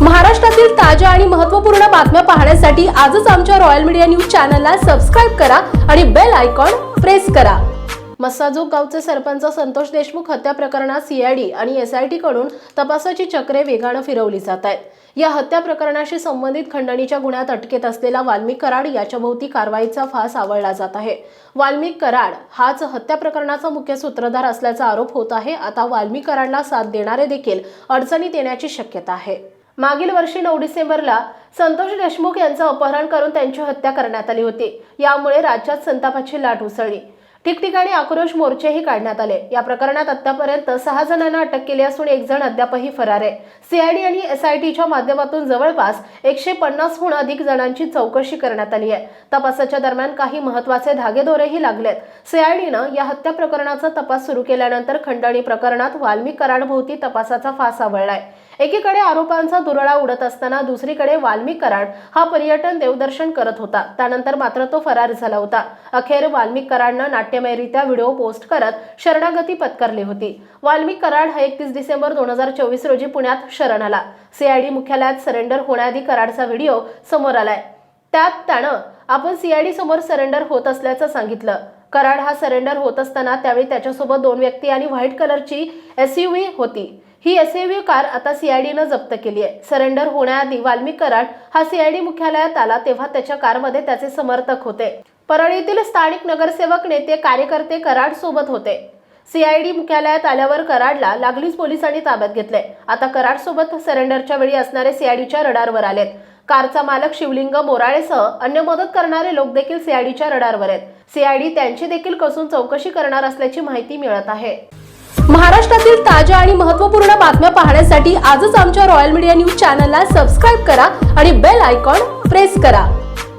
महाराष्ट्रातील ताज्या आणि महत्त्वपूर्ण बातम्या पाहण्यासाठी आजच आमच्या रॉयल मीडिया न्यूज चॅनलला सबस्क्राईब करा आणि बेल आयकॉन प्रेस करा. मस्साजोग गावचे सरपंच संतोष देशमुख हत्या प्रकरणात सीआयडी आणि एसआयटी कडून तपासाची चक्रे वेगानं फिरवली जात आहेत. या हत्या प्रकरणाशी संबंधित खंडणीच्या गुन्ह्यात अटकेत असलेला वाल्मिक कराड याच्याभोवती कारवाईचा फास आवळला जात आहे. वाल्मिक कराड हाच हत्या प्रकरणाचा मुख्य सूत्रधार असल्याचा आरोप होत आहे. आता वाल्मिक कराडला साथ देणारे देखील अडचणीत येण्याची शक्यता आहे. मागील वर्षी नऊ डिसेंबरला संतोष देशमुख यांचं अपहरण करून त्यांची हत्या करण्यात आली होती. यामुळे राज्यात संतापाची लाट उसळली. ठिकठिकाणी आक्रोश मोर्चेही काढण्यात आले. या प्रकरणात आतापर्यंत सहा जणांना अटक केली असून एक जण अद्यापही फरार आहे. सीआयडी आणि एसआयटीच्या माध्यमातून जवळपास एकशे पन्नासहून अधिक जणांची चौकशी करण्यात आली आहे. तपासाच्या दरम्यान काही महत्त्वाचे धागेदोरेही लागलेत. सीआयडीनं या हत्या प्रकरणाचा तपास सुरू केल्यानंतर खंडणी प्रकरणात वाल्मिक कराडभोवती तपासाचा फास आवळलाय. एकीकडे आरोपांचा दुरळा उडत असताना दुसरीकडे वाल्मिक कराड हा पर्यटन देवदर्शन करत होता. त्यानंतर मात्र तो फरार झाला होता. अखेर वाल्मिक कराडनं नाट्यमयरित्या व्हिडिओ पोस्ट करत शरणागती पत्करली होती. वाल्मिक कराड हा एकतीस डिसेंबर दोन हजार चोवीस रोजी पुण्यात शरण आला. सीआयडी मुख्यालयात सरेंडर होण्याआधी कराडचा व्हिडिओ समोर आलाय. त्यात त्यानं आपण सीआयडी समोर सरेंडर होत असल्याचं सांगितलं. कराड हा सरेंडर होत असताना त्यावेळी त्याच्यासोबत दोन व्यक्ती आणि व्हाईट कलरची एसयूव्ही होती. ही एसयूव्ही कार आता सीआयडीनं जप्त केली आहे सरेंडर होण्याआधी वाल्मिक कराड हा सीआयडी मुख्यालयात आला तेव्हा त्याच्या कारमध्ये त्याचे समर्थक होते. परळीतील स्थानिक नगरसेवक नेते कार्यकर्ते कराड सोबत होते. सीआयडी मुख्यालयात आल्यावर कराडला लागलीच पोलिसांनी ताब्यात घेतले. आता कराड सोबत सरेंडरच्या वेळी असणारे सीआयडीच्या रडारवर आलेत. कारचा मालक शिवलिंग मोराळेसह अन्य मदत करणारे लोक देखील सीआयडीच्या रडारवर आहेत. सीआयडी त्यांची देखील कसून चौकशी करणार असल्याची माहिती मिळत आहे. महाराष्ट्रातील ताज्या आणि महत्त्वपूर्ण बातम्या पाहण्यासाठी आजच आमच्या रॉयल मीडिया न्यूज चॅनलला सबस्क्राईब करा आणि बेल आयकॉन प्रेस करा.